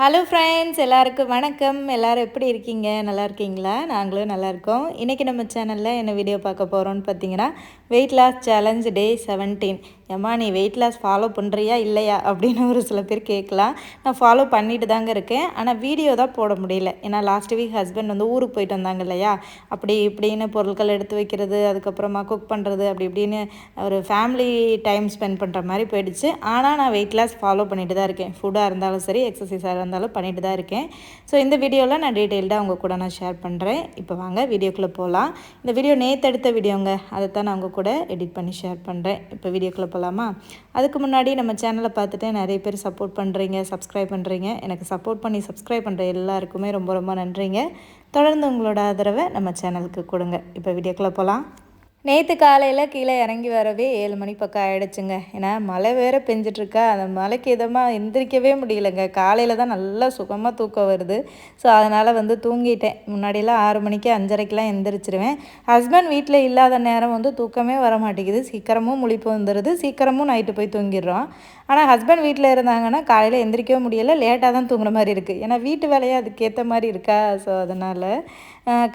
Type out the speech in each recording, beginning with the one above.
Hello friends எல்லாருக்கும் வணக்கம். எல்லோரும் எப்படி இருக்கீங்க? நல்லா இருக்கீங்களா? நாங்களும் நல்லா இருக்கோம். இன்றைக்கி நம்ம சேனலில் என்ன வீடியோ பார்க்க போகிறோம்னு பார்த்தீங்கன்னா weight loss challenge day seventeen ஏம்மா நீ வெயிட் லாஸ் ஃபாலோ பண்ணுறியா இல்லையா அப்படின்னு ஒரு சில பேர் கேட்கலாம். நான் ஃபாலோ பண்ணிட்டு தாங்க இருக்கேன். ஆனால் வீடியோ தான் போட முடியல. ஏன்னா லாஸ்ட் வீக் ஹஸ்பண்ட் வந்து ஊருக்கு போயிட்டு வந்தாங்க இல்லையா? அப்படி இப்படின்னு பொருட்கள் எடுத்து வைக்கிறது அதுக்கப்புறமா குக் பண்ணுறது அப்படி இப்படின்னு ஒரு ஃபேமிலி டைம் ஸ்பெண்ட் பண்ணுற மாதிரி போயிடுச்சு. ஆனால் நான் வெயிட் லாஸ் ஃபாலோ பண்ணிட்டு தான் இருக்கேன். ஃபுட்டாக இருந்தாலும் சரி எக்ஸசைஸாக இருந்தாலும் பண்ணிட்டு தான் இருக்கேன். ஸோ இந்த வீடியோவில் நான் டீட்டெயில்டாக உங்கள் கூட நான் ஷேர் பண்ணுறேன் இப்போ வாங்க வீடியோக்குள்ளே போகலாம் இந்த வீடியோ நேற்று எடுத்த வீடியோங்க அதை தான் நான் உங்கள் கூட எடிட் பண்ணி ஷேர் பண்ணுறேன் இப்போ வீடியோக்குள்ளே போகலாமா அதுக்கு முன்னாடி நம்ம சேனலை பார்த்துட்டு நிறைய பேர் சப்போர்ட் பண்ணுறீங்க சப்ஸ்கிரைப் பண்ணுறீங்க எனக்கு சப்போர்ட் பண்ணி சப்ஸ்கிரைப் பண்ணுற எல்லாருக்குமே ரொம்ப ரொம்ப நன்றிங்க. தொடர்ந்து உங்களோட ஆதரவை நம்ம சேனலுக்கு கொடுங்க. இப்போ வீடியோக்குள்ளே போகலாம் நேற்று காலையில் கீழே இறங்கி வரவே ஏழு மணி பக்கம் ஆகிடுச்சுங்க ஏன்னா மழை வேறு பெஞ்சிட்ருக்கா. அந்த மழைக்கு இதமாக எந்திரிக்கவே முடியலங்க. காலையில் தான் நல்லா சுகமாக தூக்கம் வருது. ஸோ அதனால் வந்து தூங்கிட்டேன். முன்னாடியெல்லாம் ஆறு மணிக்கு அஞ்சரைக்கெலாம் எந்திரிச்சிருவேன். ஹஸ்பண்ட் வீட்டில் இல்லாத நேரம் வந்து தூக்கமே வர மாட்டேங்குது. சீக்கிரமும் முழிப்பு வந்துடுது சீக்கிரமும் நைட்டு போய் தூங்கிடுறோம். ஆனால் ஹஸ்பண்ட் வீட்டில் இருந்தாங்கன்னா காலையில் எந்திரிக்கவே முடியலை. லேட்டாக தான் தூங்குற மாதிரி இருக்குது ஏன்னா வீட்டு வேலையே அதுக்கேற்ற மாதிரி இருக்கா? ஸோ அதனால்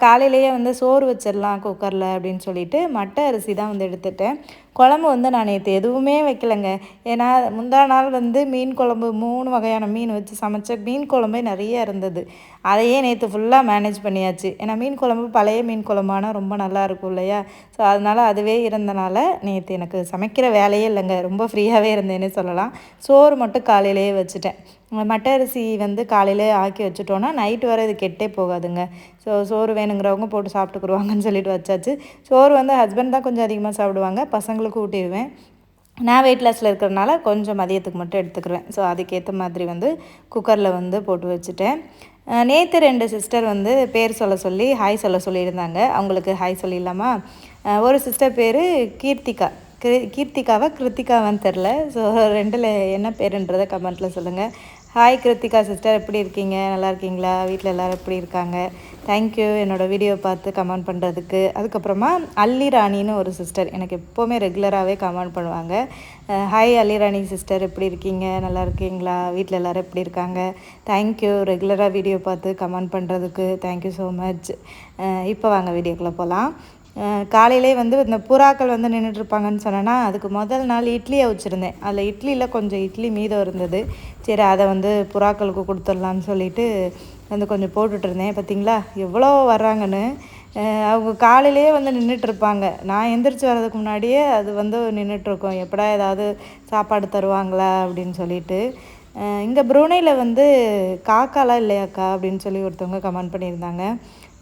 காலையிலேயே வந்து சோறு வச்சிடலாம் குக்கரில் அப்படின்னு சொல்லிட்டு மட்டை அரிசி தான் வந்து எடுத்துட்டேன். குழம்பு வந்து நான் நேற்று எதுவுமே வைக்கலைங்க. ஏன்னா முந்தா நாள் வந்து மீன் குழம்பு மூணு வகையான மீன் வச்சு சமைச்ச மீன் குழம்பே நிறைய இருந்தது. அதையே நேற்று ஃபுல்லாக மேனேஜ் பண்ணியாச்சு. ஏன்னா மீன் குழம்பு பழைய மீன் குழம்பானா ரொம்ப நல்லா இருக்கும் இல்லையா? ஸோ அதனால் அதுவே இருந்தனால நேற்று எனக்கு சமைக்கிற வேலையே இல்லைங்க. ரொம்ப ஃப்ரீயாகவே இருந்தேன்னு சொல்லலாம். சோறு மட்டும் காலையிலேயே வச்சுட்டேன். மட்டை அரிசி வந்து காலையில் ஆக்கி வச்சுட்டோன்னா நைட்டு வர இது கெட்டே போகாதுங்க. ஸோ சோறு வேணுங்கிறவங்க போட்டு சாப்பிட்டுக்குருவாங்கன்னு சொல்லிட்டு வச்சாச்சு. சோறு வந்து ஹஸ்பண்ட் தான் கொஞ்சம் அதிகமாக சாப்பிடுவாங்க. பசங்களுக்கு ஊட்டிடுவேன். நான் வெயிட் லாஸில் இருக்கிறனால கொஞ்சம் மதியத்துக்கு மட்டும் எடுத்துக்கிறேன் ஸோ அதுக்கேற்ற மாதிரி வந்து குக்கரில் வந்து போட்டு வச்சுட்டேன். நேற்று ரெண்டு சிஸ்டர் வந்து பேர் சொல்ல சொல்லி ஹாய் சொல்ல சொல்லியிருந்தாங்க. அவங்களுக்கு ஹாய் சொல்லிடலாமா? ஒரு சிஸ்டர் பேர் கீர்த்திகா. கீர்த்திகாவா கிருத்திகாவான்னு தெரில ஸோ ரெண்டில் என்ன பேருன்றதை கமெண்ட்டில் சொல்லுங்கள் ஹாய் கிருத்திகா சிஸ்டர் எப்படி இருக்கீங்க? நல்லா இருக்கீங்களா? வீட்டில் எல்லோரும் எப்படி இருக்காங்க? தேங்க்யூ என்னோடய வீடியோ பார்த்து கமெண்ட் பண்ணுறதுக்கு அதுக்கப்புறமா அல்லி ராணின்னு ஒரு சிஸ்டர் எனக்கு எப்போவுமே ரெகுலராகவே கமெண்ட் பண்ணுவாங்க. ஹாய் அல்லி ராணி சிஸ்டர் எப்படி இருக்கீங்க? நல்லா இருக்கீங்களா? வீட்டில் எல்லோரும் எப்படி இருக்காங்க? தேங்க்யூ ரெகுலராக வீடியோ பார்த்து கமெண்ட் பண்ணுறதுக்கு தேங்க்யூ ஸோ மச் இப்போ வாங்க வீடியோக்குள்ளே போகலாம் காலையிலே வந்து இந்த புறாக்கள் வந்து நின்றுட்டுருப்பாங்கன்னு சொன்னேன்னா அதுக்கு முதல் நாள் இட்லியை வச்சுருந்தேன். அதில் இட்லியில் கொஞ்சம் இட்லி மீதம் இருந்தது. சரி அதை வந்து புறாக்களுக்கு கொடுத்துடலான்னு சொல்லிட்டு வந்து கொஞ்சம் போட்டுட்ருந்தேன் பார்த்தீங்களா எவ்வளோ வர்றாங்கன்னு. அவங்க காலையிலேயே வந்து நின்றுட்டுருப்பாங்க நான் எந்திரிச்சு வர்றதுக்கு முன்னாடியே அது வந்து நின்றுட்டுருக்கோம் எப்படா ஏதாவது சாப்பாடு தருவாங்களா அப்படின்னு சொல்லிட்டு. இங்கே ப்ரூனையில் வந்து காக்காலாம் இல்லையாக்கா அப்படின்னு சொல்லி ஒருத்தவங்க கமெண்ட் பண்ணியிருந்தாங்க.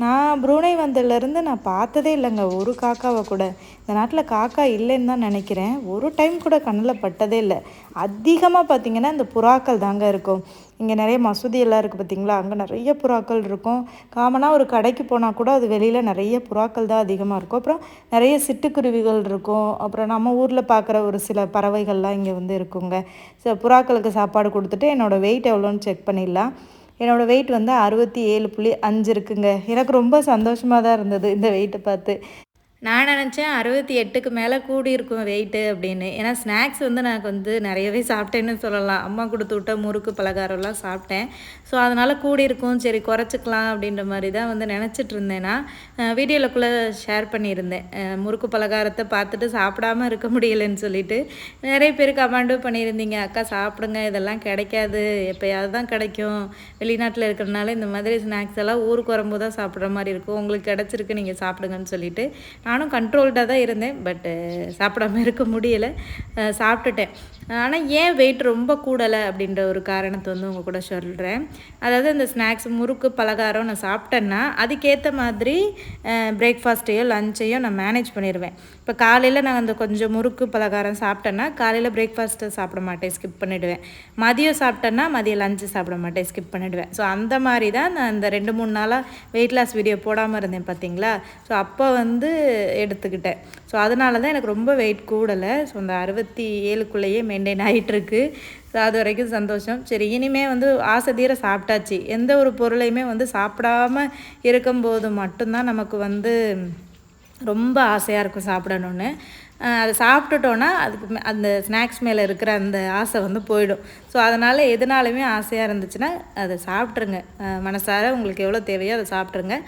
நான் புரூனை வந்ததுலேருந்து நான் பார்த்ததே இல்லைங்க. ஒரு காக்காவை கூட. இந்த நாட்டில் காக்கா இல்லைன்னு தான் நினைக்கிறேன். ஒரு டைம் கூட கண்ணில் பட்டதே இல்லை. அதிகமாக பார்த்திங்கன்னா இந்த புறாக்கள் தாங்க இருக்கும். இங்கே நிறைய மசூதி எல்லாம் இருக்குது பார்த்திங்களா? அங்கே நிறைய புறாக்கள் இருக்கும். காமனாக ஒரு கடைக்கு போனால் கூட அது வெளியில் நிறைய புறாக்கள் தான் அதிகமாக இருக்கும். அப்புறம் நிறைய சிட்டுக்குருவிகள் இருக்கும். அப்புறம் நம்ம ஊரில் பார்க்குற ஒரு சில பறவைகள்லாம் இங்கே வந்து இருக்குங்க. ஸோ புறாக்களுக்கு சாப்பாடு கொடுத்துட்டு என்னோடய வெயிட் எவ்வளோன்னு செக் பண்ணிடலாம். என்னோடய வெயிட் வந்து அறுபத்தி ஏழு புள்ளி அஞ்சு இருக்குங்க. எனக்கு ரொம்ப சந்தோஷமாக தான் இருந்தது இந்த வெயிட்டை பார்த்து. நான் நினச்சேன் அறுபத்தி எட்டுக்கு மேலே கூடி இருக்கும் வெயிட்டு அப்படின்னு. ஏன்னா ஸ்நாக்ஸ் வந்து நான் வந்து நிறையவே சாப்பிட்டேன்னு சொல்லலாம். அம்மா கொடுத்து விட்ட முறுக்கு பலகாரம்லாம் சாப்பிட்டேன். ஸோ அதனால் கூடி இருக்கும். சரி குறைச்சிக்கலாம் அப்படின்ற மாதிரி தான் வந்து நினச்சிட்டு இருந்தேன்னா வீடியோலக்குள்ளே ஷேர் பண்ணியிருந்தேன். முறுக்கு பலகாரத்தை பார்த்துட்டு சாப்பிடாமல் இருக்க முடியலைன்னு சொல்லிட்டு. நிறைய பேர் கமாண்டும் பண்ணியிருந்தீங்க. அக்கா சாப்பிடுங்க. இதெல்லாம் கிடைக்காது. எப்போயாவது தான் கிடைக்கும். வெளிநாட்டில் இருக்கிறனால இந்த மாதிரி ஸ்நாக்ஸ் எல்லாம் ஊருக்கு வரும்போது தான் சாப்பிட்ற மாதிரி இருக்கும். உங்களுக்கு கிடச்சிருக்கு. நீங்கள் சாப்பிடுங்கன்னு சொல்லிட்டு நானும் கண்ட்ரோல்டாக தான் இருந்தேன் பட்டு சாப்பிடாம இருக்க முடியலை. சாப்பிட்டுட்டேன். ஆனால் ஏன் வெயிட் ரொம்ப கூடலை அப்படின்ற ஒரு காரணத்தை வந்து உங்கள் கூட சொல்கிறேன் அதாவது இந்த ஸ்நாக்ஸ் முறுக்கு பலகாரம் நான் சாப்பிட்டேன்னா அதுக்கேற்ற மாதிரி பிரேக்ஃபாஸ்ட்டையோ லஞ்சையோ நான் மேனேஜ் பண்ணிடுவேன் இப்போ காலையில் நான் அந்த கொஞ்சம் முறுக்கு பலகாரம் சாப்பிட்டேன்னா காலையில் பிரேக்ஃபாஸ்ட்டை சாப்பிட மாட்டேன் ஸ்கிப் பண்ணிவிடுவேன் மதியம் சாப்பிட்டேன்னா மதியம் லஞ்சு சாப்பிட மாட்டேன் ஸ்கிப் பண்ணிவிடுவேன் ஸோ அந்த மாதிரி தான் நான் இந்த ரெண்டு மூணு நாளாக வெயிட் லாஸ் வீடியோ போடாமல் இருந்தேன் பார்த்தீங்களா ஸோ அப்போ வந்து எடுத்துக்கிட்டேன். ஸோ அதனால தான் எனக்கு ரொம்ப வெயிட் கூடலை. ஸோ அந்த அறுபத்தி ஏழுக்குள்ளேயே மெயின்டைன் ஆகிட்டுருக்கு ஸோ அது வரைக்கும் சந்தோஷம். சரி இனிமேல் வந்து ஆசை தீர சாப்பிட்டாச்சு. எந்த ஒரு பொருளையுமே வந்து சாப்பிடாமல் இருக்கும்போது மட்டும்தான் நமக்கு வந்து ரொம்ப ஆசையாக இருக்கும் சாப்பிடணுன்னு அதை சாப்பிட்டுட்டோன்னா அதுக்கு அந்த ஸ்நாக்ஸ் மேலே இருக்கிற அந்த ஆசை வந்து போயிடும். ஸோ அதனால் எதுனாலுமே ஆசையாக இருந்துச்சுன்னா அதை சாப்பிட்ருங்க மனசார உங்களுக்கு எவ்வளோ தேவையோ அதை சாப்பிட்ருங்க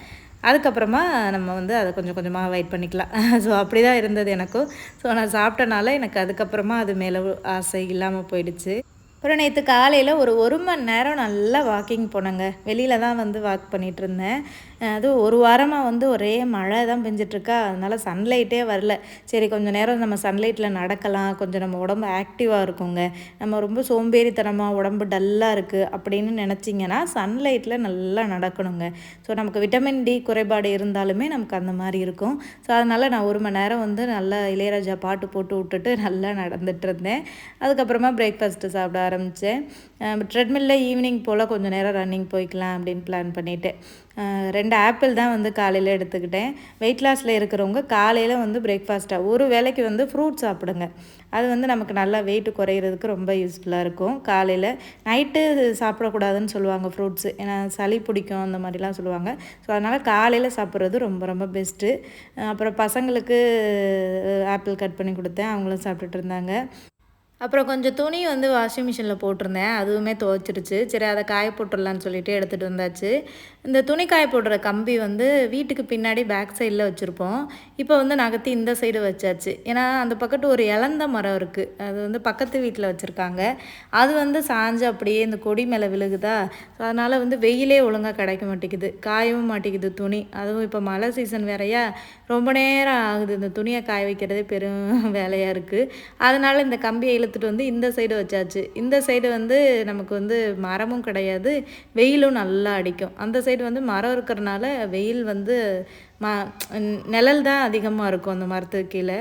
அதுக்கப்புறமா நம்ம வந்து அதை கொஞ்சம் கொஞ்சமாக வெயிட் பண்ணிக்கலாம். ஸோ அப்படி தான் இருந்தது எனக்கும் ஸோ நான் சாப்பிட்டனால எனக்கு அதுக்கப்புறமா அது மேலே ஆசை இல்லாமல் போயிடுச்சு. அப்புறம் நேற்று காலையில் ஒரு ஒரு மணி நேரம் நல்லா வாக்கிங் போனேங்க. வெளியில் தான் வந்து வாக் பண்ணிகிட்டு இருந்தேன். அது அதுவும் ஒரு வாரமாக வந்து ஒரே மழை தான் பெஞ்சிட்ருக்கா. அதனால் சன்லைட்டே வரல. சரி கொஞ்சம் நேரம் நம்ம சன்லைட்டில் நடக்கலாம். கொஞ்சம் நம்ம உடம்பு ஆக்டிவாக இருக்குங்க. நம்ம ரொம்ப சோம்பேறித்தனமாக உடம்பு டல்லாக இருக்குது அப்படின்னு நினச்சிங்கன்னா சன்லைட்டில் நல்லா நடக்கணுங்க. ஸோ நமக்கு விட்டமின் டி குறைபாடு இருந்தாலுமே நமக்கு அந்த மாதிரி இருக்கும். ஸோ அதனால் நான் ஒரு மணி நேரம் வந்து நல்லா இளையராஜா பாட்டு போட்டு விட்டுட்டு நல்லா நடந்துட்டு இருந்தேன். அதுக்கப்புறமா பிரேக்ஃபாஸ்ட்டு சாப்பிட ஆரம்பித்தேன் ட்ரெட்மில்லில் ஈவினிங் போல் கொஞ்சம் நேரம் ரன்னிங் போய்க்கலாம் அப்படின்னு பிளான் பண்ணிவிட்டு ரெண்டு ஆப்பிள் தான் வந்து காலையில் எடுத்துக்கிட்டேன். வெயிட் லாஸில் இருக்கிறவங்க காலையில் வந்து பிரேக்ஃபாஸ்ட்டாக ஒரு வேளைக்கு வந்து ஃப்ரூட் சாப்பிடுங்க. அது வந்து நமக்கு நல்லா வெயிட் குறையிறதுக்கு ரொம்ப யூஸ்ஃபுல்லாக இருக்கும். காலையில் நைட்டு சாப்பிடக்கூடாதுன்னு சொல்லுவாங்க ஃப்ரூட்ஸு ஏன்னா சளி பிடிக்கும் அந்த மாதிரிலாம் சொல்லுவாங்க. ஸோ அதனால் காலையில் சாப்பிட்றது ரொம்ப ரொம்ப பெஸ்ட்டு அப்புறம் பசங்களுக்கு ஆப்பிள் கட் பண்ணி கொடுத்தேன். அவங்களும் சாப்பிட்டுட்டு இருந்தாங்க. அப்புறம் கொஞ்சம் துணி வந்து வாஷிங் மிஷினில் போட்டிருந்தேன். அதுவுமே துவைச்சிருச்சு. சரி அதை காய போட்டுடலான்னு சொல்லிட்டு எடுத்துகிட்டு வந்தாச்சு. இந்த துணி காய போடுற கம்பி வந்து வீட்டுக்கு பின்னாடி பேக் சைடில் வச்சுருப்போம். இப்போ வந்து நகர்த்தி இந்த சைடு வச்சாச்சு. ஏன்னா அந்த பக்கத்து ஒரு இழந்த மரம் இருக்குது அது வந்து பக்கத்து வீட்டில் வச்சுருக்காங்க. அது வந்து சாஞ்சு அப்படியே இந்த கொடி மேலே விழுகுதா? ஸோ அதனால் வந்து வெயிலே ஒழுங்காக கிடைக்க மாட்டேங்குது. காயவும் மாட்டேங்குது துணி. அதுவும் இப்போ மழை சீசன் வேறையா? ரொம்ப நேரம் ஆகுது. இந்த துணியை காய வைக்கிறதே பெரும் வேலையாக இருக்குது அதனால் இந்த கம்பியை இழுத்துட்டு வந்து இந்த சைடு வச்சாச்சு. இந்த சைடு வந்து நமக்கு வந்து மரமும் கிடையாது வெயிலும் நல்லா அடிக்கும். அந்த சைடு வந்து மரம் இருக்கிறனால வெயில் வந்து ம நிழல் தான் அதிகமாக இருக்கும் அந்த மரத்துக்கு கீழே.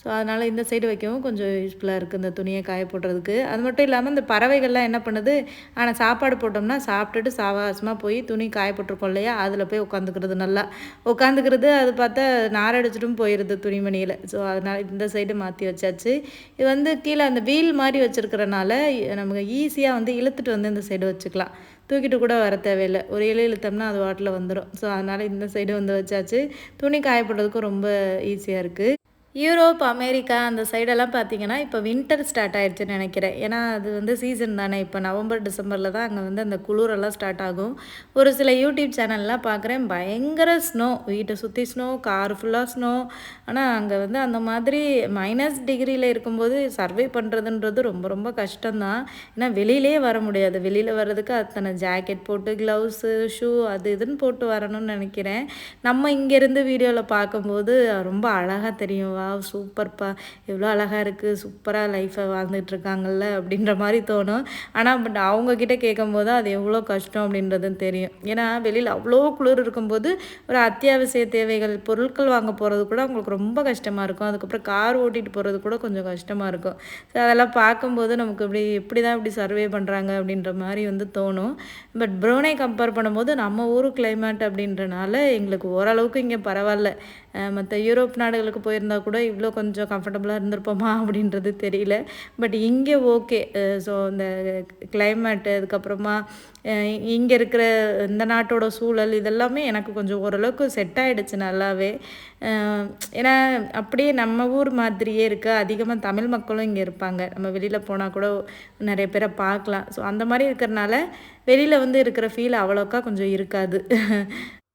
ஸோ அதனால் இந்த சைடு வைக்கவும் கொஞ்சம் யூஸ்ஃபுல்லாக இருக்குது இந்த துணியை காய போடுறதுக்கு. அது மட்டும் இல்லாமல் இந்த பறவைகள்லாம் என்ன பண்ணுது? ஆனால் சாப்பாடு போட்டோம்னா சாப்பிட்டுட்டு சாவாசமாக போய் துணி காய போட்டிருக்கோம் இல்லையா? அதில் போய் உட்காந்துக்கிறது நல்லா. உட்காந்துக்கிறது அது பார்த்தா நாரடிச்சிட்டும் போயிடுது துணிமணியில். ஸோ அதனால் இந்த சைடு மாற்றி வச்சாச்சு. இது வந்து கீழே அந்த வீல் மாதிரி வச்சுருக்கிறனால நமக்கு ஈஸியாக வந்து இழுத்துட்டு வந்து இந்த சைடு வச்சுக்கலாம். தூக்கிட்டு கூட வர தேவையில்லை. ஒரு இலை இழுத்தோம்னா அது வாட்டில் வந்துடும் ஸோ அதனால் இந்த சைடு வந்து வச்சாச்சு. துணி காயப்படுறதுக்கும் ரொம்ப ஈஸியாக இருக்குது யூரோப் அமெரிக்கா அந்த சைடெல்லாம் பார்த்தீங்கன்னா இப்போ வின்டர் ஸ்டார்ட் ஆயிடுச்சுன்னு நினைக்கிறேன். ஏன்னா அது வந்து சீசன் தானே. இப்போ நவம்பர் டிசம்பரில் தான் அங்கே வந்து அந்த குளிரெல்லாம் ஸ்டார்ட் ஆகும். ஒரு சில யூடியூப் சேனல்லாம் பார்க்குறேன் பயங்கர ஸ்னோ வீட்டை சுற்றி ஸ்னோ கார் ஃபுல்லாக ஸ்னோ ஆனால் அங்கே வந்து அந்த மாதிரி மைனஸ் டிகிரியில் இருக்கும்போது சர்வே பண்ணுறதுன்றது ரொம்ப ரொம்ப கஷ்டம்தான். ஏன்னா வெளியிலே வர முடியாது. வெளியில் வர்றதுக்கு அத்தனை ஜாக்கெட் போட்டு க்ளவுஸு ஷூ அது இதுன்னு போட்டு வரணும்னு நினைக்கிறேன். நம்ம இங்கேருந்து வீடியோவில் பார்க்கும்போது ரொம்ப அழகாக தெரியும். வா சூப்பர்ப்பா எவ்வளோ அழகாக இருக்குது சூப்பராக லைஃப்பை வாழ்ந்துட்டுருக்காங்கல்ல அப்படின்ற மாதிரி தோணும். ஆனால் பட் அவங்கக்கிட்ட கேட்கும்போது அது எவ்வளோ கஷ்டம் அப்படின்றதும் தெரியும். ஏன்னா வெளியில் அவ்வளோ குளிர் இருக்கும்போது ஒரு அத்தியாவசிய தேவைகள் பொருட்கள் வாங்க போகிறது கூட அவங்களுக்கு ரொம்ப கஷ்டமாக இருக்கும். அதுக்கப்புறம் கார் ஓட்டிகிட்டு போகிறது கூட கொஞ்சம் கஷ்டமாக இருக்கும். ஸோ அதெல்லாம் பார்க்கும்போது நமக்கு இப்படி எப்படி தான் இப்படி சர்வே பண்ணுறாங்க அப்படின்ற மாதிரி வந்து தோணும். பட் ப்ரௌனை கம்பேர் பண்ணும்போது நம்ம ஊர் கிளைமேட் அப்படின்றனால எங்களுக்கு ஓரளவுக்கு இங்கே பரவாயில்ல. மற்ற யூரோப் நாடுகளுக்கு போயிருந்தால் கூட இவ்வளோ கொஞ்சம் கம்ஃபர்டபுளாக இருந்திருப்போமா அப்படின்றது தெரியல. பட் இங்கே ஓகே ஸோ இந்த கிளைமேட்டு அதுக்கப்புறமா இங்கே இருக்கிற இந்த நாட்டோட சூழல் இதெல்லாமே எனக்கு கொஞ்சம் ஓரளவுக்கு செட் ஆகிடுச்சு நல்லாவே. ஏன்னா அப்படியே நம்ம ஊர் மாதிரியே இருக்க. அதிகமாக தமிழ் மக்களும் இங்கே இருப்பாங்க. நம்ம வெளியில் போனால் கூட நிறைய பேரை பார்க்கலாம். ஸோ அந்த மாதிரி இருக்கிறனால வெளியில் வந்து இருக்கிற ஃபீல் அவ்வளோக்கா கொஞ்சம் இருக்காது.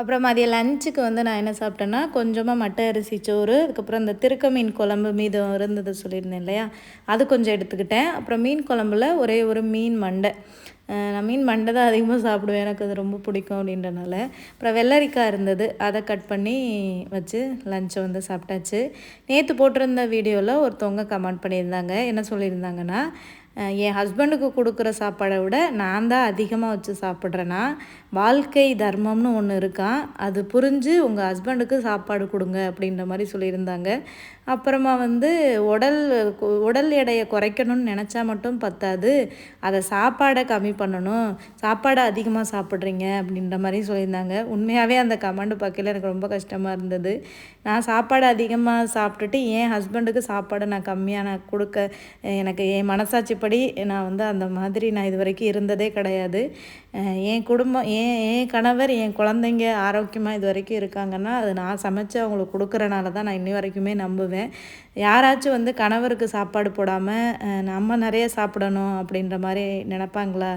அப்புறம் மதியம் லஞ்சுக்கு வந்து நான் என்ன சாப்பிட்டேன்னா கொஞ்சமாக மட்டை அரிசி சோறு அதுக்கப்புறம் இந்த திருக்க மீன் குழம்பு மீதம் இருந்தது சொல்லியிருந்தேன் இல்லையா? அது கொஞ்சம் எடுத்துக்கிட்டேன். அப்புறம் மீன் குழம்புல ஒரே ஒரு மீன் மண்டை. நான் மீன் மண்டை தான் அதிகமாக சாப்பிடுவேன். எனக்கு அது ரொம்ப பிடிக்கும் அப்படின்றனால. அப்புறம் வெள்ளரிக்காய் இருந்தது. அதை கட் பண்ணி வச்சு லஞ்சை வந்து சாப்பிட்டாச்சு. நேற்று போட்டிருந்த வீடியோவில் ஒருத்தவங்க கமெண்ட் பண்ணியிருந்தாங்க. என்ன சொல்லியிருந்தாங்கன்னா என் ஹஸ்பண்டுக்கு கொடுக்குற சாப்பாடை விட நான் தான் அதிகமாக வச்சு சாப்பிட்றேன்னா வாழ்க்கை தர்மம்னு ஒன்று இருக்கான் அது புரிஞ்சு உங்கள் ஹஸ்பண்டுக்கு சாப்பாடு கொடுங்க அப்படின்ற மாதிரி சொல்லியிருந்தாங்க. அப்புறமா வந்து உடல் உடல் எடையை குறைக்கணும்னு நினச்சா மட்டும் பத்தாது. அதை சாப்பாடை கம்மி பண்ணணும். சாப்பாடை அதிகமாக சாப்பிட்றீங்க அப்படின்ற மாதிரி சொல்லியிருந்தாங்க. உண்மையாகவே அந்த கமெண்ட் பார்க்கல எனக்கு ரொம்ப கஷ்டமாக இருந்தது. நான் சாப்பாடு அதிகமாக சாப்பிட்டுட்டு என் ஹஸ்பண்டுக்கு சாப்பாடை நான் கம்மியாக நான் கொடுக்க எனக்கு என் மனசாட்சிப்படி நான் வந்து அந்த மாதிரி நான் இது வரைக்கும் இருந்ததே கிடையாது. என் குடும்பம் ஏன் என் கணவர் என் குழந்தைங்க ஆரோக்கியமாக இது வரைக்கும் இருக்காங்கன்னா அது நான் சமைச்சு அவங்களுக்கு கொடுக்குறனால தான் நான் இன்னி வரைக்குமே நம்புவேன். யாராச்சும் வந்து கணவருக்கு சாப்பாடு போடாமல் நம்ம நிறைய சாப்பிடணும் அப்படின்ற மாதிரி நினப்பாங்களா?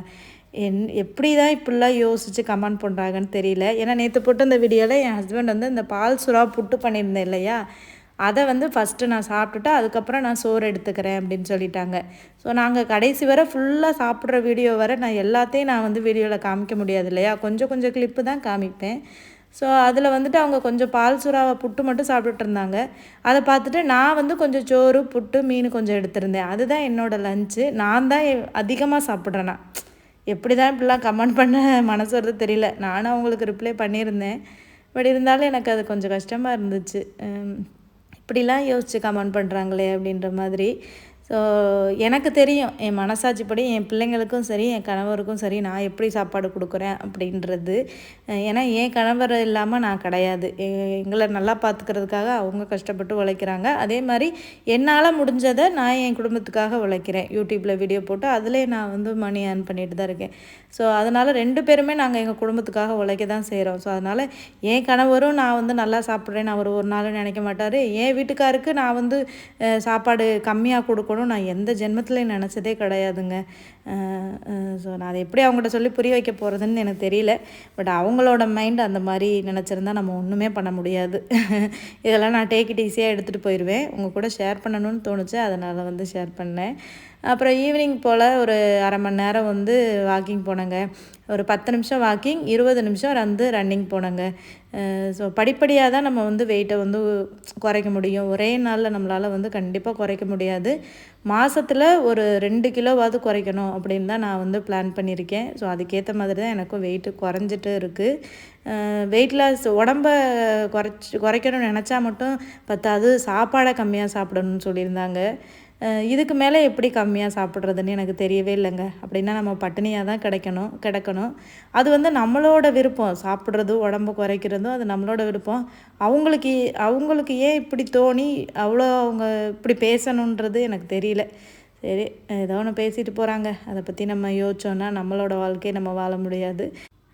என் எப்படி தான் இப்படிலாம் யோசித்து கமெண்ட் பண்ணுறாங்கன்னு தெரியல. ஏன்னா நேற்று போட்டு இந்த வீடியோவில் என் ஹஸ்பண்ட் வந்து இந்த பால் சுறா புட்டு பண்ணியிருந்தேன் இல்லையா? அதை வந்து ஃபஸ்ட்டு நான் சாப்பிட்டுட்டு அதுக்கப்புறம் நான் சோறு எடுத்துக்கிறேன் அப்படின்னு சொல்லிட்டாங்க. ஸோ நாங்கள் கடைசி வரை ஃபுல்லாக சாப்பிட்ற வீடியோ வரை நான் எல்லாத்தையும் நான் வந்து வீடியோவில் காமிக்க முடியாது இல்லையா? கொஞ்சம் கொஞ்சம் கிளிப்பு தான் காமிப்பேன். ஸோ அதில் வந்துட்டு அவங்க கொஞ்சம் பால் சுறாவை புட்டு மட்டும் சாப்பிட்டுட்டு இருந்தாங்க. அதை பார்த்துட்டு நான் வந்து கொஞ்சம் சோறு புட்டு மீன் கொஞ்சம் எடுத்திருந்தேன். அதுதான் என்னோடய லஞ்சு நான் தான் அதிகமாக சாப்பிட்றேன்னா எப்படி தான் இப்படிலாம் கமெண்ட் பண்ண மனசு வருது தெரியல. நானும் அவங்களுக்கு ரிப்ளை பண்ணியிருந்தேன். பட் இருந்தாலும் எனக்கு அது கொஞ்சம் கஷ்டமாக இருந்துச்சு. இப்படிலாம் யோசித்து கமெண்ட் பண்ணுறாங்களே அப்படின்ற மாதிரி. ஸோ எனக்கு தெரியும் என் மனசாட்சிப்படி என் பிள்ளைங்களுக்கும் சரி என் கணவருக்கும் சரி நான் எப்படி சாப்பாடு கொடுக்குறேன் அப்படின்றது. ஏன்னா என் கணவர் இல்லாமல் நான் கிடையாது. எங்களை நல்லா பார்த்துக்கிறதுக்காக அவங்க கஷ்டப்பட்டு உழைக்கிறாங்க. அதே மாதிரி என்னால் முடிஞ்சதை நான் என் குடும்பத்துக்காக உழைக்கிறேன். யூடியூப்பில் வீடியோ போட்டு அதிலே நான் வந்து மணி ஏர்ன் பண்ணிட்டு தான் இருக்கேன். ஸோ அதனால் ரெண்டு பேருமே நாங்கள் எங்கள் குடும்பத்துக்காக உழைக்க தான் செய்கிறோம் ஸோ அதனால் என் கணவரும் நான் வந்து நல்லா சாப்பிட்றேன் அவர் ஒரு நாளும் நினைக்க மாட்டார். என் வீட்டுக்காருக்கு நான் வந்து சாப்பாடு கம்மியாக கொடுக்கணும் கூட நான் எந்த ஜென்மத்திலையும் நினச்சதே கிடையாதுங்க. ஸோ நான் அதை எப்படி அவங்ககிட்ட சொல்லி புரிய வைக்க போகிறதுன்னு எனக்கு தெரியல. பட் அவங்களோட மைண்ட் அந்த மாதிரி நினச்சிருந்தா நம்ம ஒன்றுமே பண்ண முடியாது. இதெல்லாம் நான் டேக் இட் ஈஸியாக எடுத்துகிட்டு போயிடுவேன் உங்கள் கூட ஷேர் பண்ணணும்னு தோணுச்சு. அதனால் வந்து ஷேர் பண்ணேன். அப்புறம் ஈவினிங் போல் ஒரு அரை மணி நேரம் வந்து வாக்கிங் போனேங்க. ஒரு பத்து நிமிஷம் வாக்கிங் இருபது நிமிஷம் வந்து ரன்னிங் போனேங்க. ஸோ படிப்படியாக தான் நம்ம வந்து வெயிட்டை வந்து குறைக்க முடியும். ஒரே நாளில் நம்மளால் வந்து கண்டிப்பாக குறைக்க முடியாது. மாதத்தில் ஒரு ரெண்டு கிலோவாவது குறைக்கணும் அப்படின்னு தான் நான் வந்து பிளான் பண்ணியிருக்கேன். ஸோ அதுக்கேற்ற மாதிரி தான் எனக்கும் வெயிட்டு குறைஞ்சிட்டு இருக்குது வெயிட் லாஸ் உடம்ப குறைச்சி குறைக்கணும்னு நினச்சா மட்டும் பத்தாது. சாப்பாடை கம்மியாக சாப்பிடணும்னு சொல்லியிருந்தாங்க. இதுக்கு மேலே எப்படி கம்மியாக சாப்பிட்றதுன்னு எனக்கு தெரியவே இல்லைங்க. அப்படின்னா நம்ம பட்டினியாக தான் கிடைக்கணும் கிடக்கணும். அது வந்து நம்மளோட விருப்பம். சாப்பிட்றதும் உடம்பு குறைக்கிறதும் அது நம்மளோட விருப்பம். அவங்களுக்கு அவங்களுக்கு ஏன் இப்படி தோணி அவ்வளோ அவங்க இப்படி பேசணுன்றது எனக்கு தெரியல. சரி ஏதோ ஒன்று பேசிட்டு போகிறாங்க அதை பற்றி நம்ம யோசிச்சோன்னா நம்மளோட வாழ்க்கையை நம்ம வாழ முடியாது.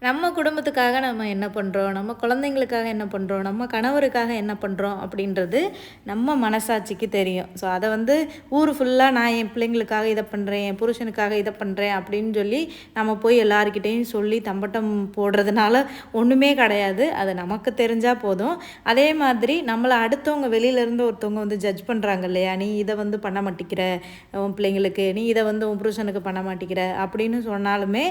நம்ம குடும்பத்துக்காக நம்ம என்ன பண்ணுறோம் நம்ம குழந்தைங்களுக்காக என்ன பண்ணுறோம் நம்ம கணவருக்காக என்ன பண்ணுறோம் அப்படின்றது நம்ம மனசாட்சிக்கு தெரியும். ஸோ அதை வந்து ஊர் ஃபுல்லாக நான் என் பிள்ளைங்களுக்காக இதை பண்ணுறேன் என் புருஷனுக்காக இதை பண்ணுறேன் அப்படின்னு சொல்லி நம்ம போய் எல்லாருக்கிட்டேயும் சொல்லி தம்பட்டம் போடுறதுனால ஒன்றுமே கிடையாது. அது நமக்கு தெரிஞ்சால் போதும். அதே மாதிரி நம்மளை அடுத்தவங்க வெளியிலேருந்து ஒருத்தவங்க வந்து ஜட்ஜ் பண்ணுறாங்க இல்லையா? நீ இதை வந்து பண்ண மாட்டேங்கிற உன் பிள்ளைங்களுக்கு நீ இதை வந்து உன் புருஷனுக்கு பண்ண மாட்டேங்கிற அப்படின்னு சொன்னாலுமே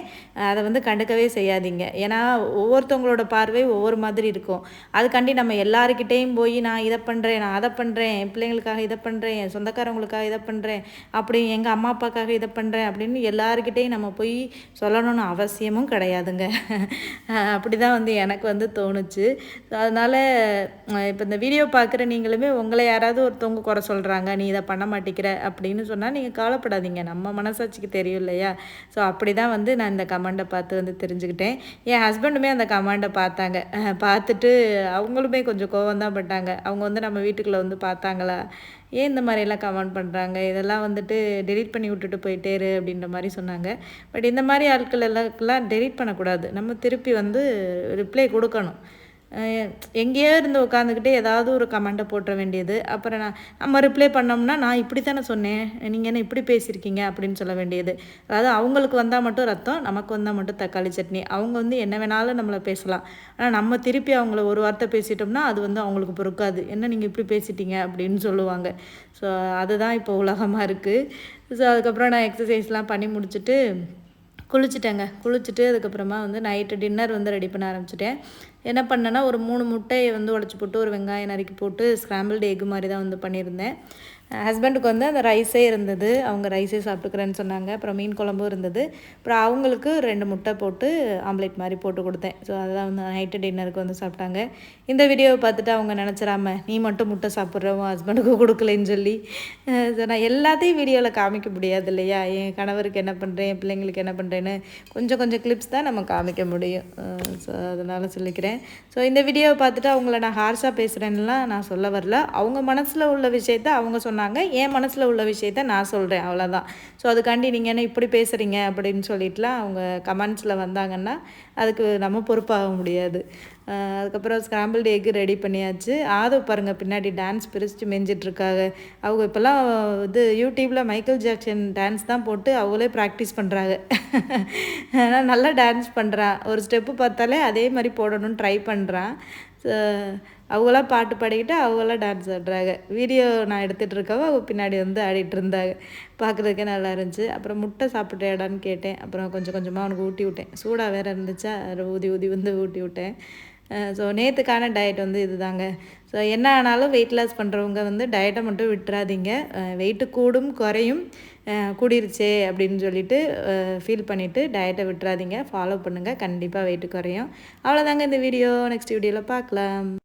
அதை வந்து கண்டுக்கவே செய்யாதீங்க. செய்யுங்க ஏன்னா ஒவ்வொருத்தவங்களோட பார்வை ஒவ்வொரு மாதிரி இருக்கும். அதுக்காண்டி நம்ம எல்லாருக்கிட்டேயும் போய் நான் இதை பண்ணுறேன் நான் அதை பண்ணுறேன் என் பிள்ளைங்களுக்காக இதை பண்ணுறேன் என் சொந்தக்காரவங்களுக்காக இதை பண்ணுறேன் அப்படி எங்கள் அம்மா அப்பாக்காக இதை பண்ணுறேன் அப்படின்னு எல்லாருக்கிட்டேயும் நம்ம போய் சொல்லணும்னு அவசியமும் கிடையாதுங்க. அப்படி தான் வந்து எனக்கு வந்து தோணுச்சு. அதனால் இப்போ இந்த வீடியோ பார்க்குற நீங்களுமே உங்களை யாராவது ஒருத்தவங்க குறை சொல்கிறாங்க நீ இதை பண்ண மாட்டேங்கிற அப்படின்னு சொன்னால் நீங்கள் கவலைப்படாதீங்க. நம்ம மனசாட்சிக்கு தெரியும் இல்லையா? ஸோ அப்படி தான் வந்து நான் இந்த கமெண்டை பார்த்து வந்து தெரிஞ்சுக்கிட்டேன். என் ஹஸ்பண்டுமே அந்த கமாண்டை பார்த்தாங்க. பார்த்துட்டு அவங்களுமே கொஞ்சம் கோவம் தான் பட்டாங்க. அவங்க வந்து நம்ம வீட்டுக்குள்ளே வந்து பார்த்தாங்களா? ஏன் இந்த மாதிரியெல்லாம் கமெண்ட் பண்ணுறாங்க இதெல்லாம் வந்துட்டு டெலிட் பண்ணி விட்டுட்டு போயிட்டேரு அப்படின்ற மாதிரி சொன்னாங்க. பட் இந்த மாதிரி ஆட்கள் எல்லாம் டெலிட் பண்ணக்கூடாது. நம்ம திருப்பி வந்து ரிப்ளை கொடுக்கணும். எங்கேயோ இருந்து உட்காந்துக்கிட்டே ஏதாவது ஒரு கமெண்ட்டை போட்டுற வேண்டியது. அப்புறம் நான் நம்ம ரிப்ளை பண்ணோம்னா நான் இப்படி தானே சொன்னேன். நீங்கள் என்ன இப்படி பேசியிருக்கீங்க அப்படின்னு சொல்ல வேண்டியது. அதாவது அவங்களுக்கு வந்தால் மட்டும் ரத்தம் நமக்கு வந்தால் மட்டும் தக்காளி சட்னி. அவங்க வந்து என்ன வேணாலும் நம்மளை பேசலாம். ஆனால் நம்ம திருப்பி அவங்கள ஒரு வார்த்தை பேசிட்டோம்னா அது வந்து அவங்களுக்கு பொறுக்காது. என்ன நீங்கள் இப்படி பேசிட்டீங்க? அப்படின்னு சொல்லுவாங்க. ஸோ அதுதான் இப்போ உலகமாக இருக்குது ஸோ அதுக்கப்புறம் நான் எக்ஸசைஸ்லாம் பண்ணி முடிச்சுட்டு குளிச்சுட்டேங்க. குளிச்சுட்டு அதுக்கப்புறமா வந்து நைட்டு டின்னர் வந்து ரெடி பண்ண ஆரம்பிச்சிட்டேன். என்ன பண்ணேன்னா ஒரு மூணு முட்டையை வந்து உடச்சி போட்டு ஒரு வெங்காயம் நறுக்கி போட்டு ஸ்க்ராம்பிள்டு எக் மாதிரி தான் வந்து பண்ணியிருந்தேன். ஹஸ்பண்டுக்கு வந்து அந்த ரைஸே இருந்தது. அவங்க ரைஸே சாப்பிட்டுக்கிறேன்னு சொன்னாங்க. அப்புறம் மீன் குழம்பும் இருந்தது. அப்புறம் அவங்களுக்கு ரெண்டு முட்டை போட்டு ஆம்லேட் மாதிரி போட்டு கொடுத்தேன். ஸோ அதெல்லாம் வந்து நைட்டு டின்னருக்கு வந்து சாப்பிட்டாங்க. இந்த வீடியோவை பார்த்துட்டு அவங்க நினச்சிடாம நீ மட்டும் முட்டை சாப்பிட்ற உன் ஹஸ்பண்டுக்கு கொடுக்கலன்னு சொல்லி. நான் எல்லாத்தையும் வீடியோவில் காமிக்க முடியாது இல்லையா? என் கணவருக்கு என்ன பண்ணுறேன் என் பிள்ளைங்களுக்கு என்ன பண்ணுறேன்னு கொஞ்சம் கொஞ்சம் கிளிப்ஸ் தான் நம்ம காமிக்க முடியும். ஸோ அதனால் சொல்லிக்கிறேன். ஸோ இந்த வீடியோவை பார்த்துட்டு அவங்கள நான் ஹார்ஷாக பேசுகிறேன்னுலாம் நான் சொல்ல வரல. அவங்க மனசில் உள்ள விஷயத்த அவங்க சொன்ன சொன்னாங்க. என் மனசில் உள்ள விஷயத்த நான் சொல்கிறேன் அவ்வளோதான் ஸோ அதுக்காண்டி நீங்கள் என்ன இப்படி பேசுகிறீங்க அப்படின்னு சொல்லிட்டுலாம் அவங்க கமெண்ட்ஸில் வந்தாங்கன்னா அதுக்கு நம்ம பொறுப்பாக முடியாது. அதுக்கப்புறம் ஸ்க்ராம்பிள்டு எக்கு ரெடி பண்ணியாச்சு. ஆதவ் பாருங்கள் பின்னாடி டான்ஸ் பிரித்து மெஞ்சிட்ருக்காங்க அவங்க இப்போல்லாம் இது யூடியூப்பில் மைக்கேல் ஜாக்சன் டான்ஸ் தான் போட்டு அவங்களே ப்ராக்டிஸ் பண்ணுறாங்க ஆனால் நல்லா டான்ஸ் பண்ணுறான் ஒரு ஸ்டெப்பு பார்த்தாலே அதே மாதிரி போடணும்னு ட்ரை பண்ணுறான் அவங்களாம் பாட்டு பாடிக்கிட்டு அவங்களாம் டான்ஸ் ஆடுறாங்க. வீடியோ நான் எடுத்துகிட்டு இருக்கவ அவங்க பின்னாடி வந்து ஆடிட்டு இருந்தாங்க. பார்க்குறதுக்கே நல்லா இருந்துச்சு. அப்புறம் முட்டை சாப்பிட்றேடான்னு கேட்டேன். அப்புறம் கொஞ்சம் கொஞ்சமாக அவனுக்கு ஊட்டி விட்டேன். சூடாக வேறு இருந்துச்சா? ஊதி ஊதி வந்து ஊட்டி விட்டேன். ஸோ நேற்றுக்கான டயட் வந்து இது தாங்க ஸோ என்ன ஆனாலும் வெயிட் லாஸ் பண்ணுறவங்க வந்து டயட்டை மட்டும் விட்டுறாதீங்க. வெயிட்டு கூடும் குறையும். கூடிருச்சே அப்படின்னு சொல்லிட்டு ஃபீல் பண்ணிவிட்டு டயட்டை விட்டுறாதீங்க. ஃபாலோ பண்ணுங்கள் கண்டிப்பாக வெயிட்டு குறையும். அவ்வளோதாங்க இந்த வீடியோ நெக்ஸ்ட் வீடியோவில் பார்க்கலாம்.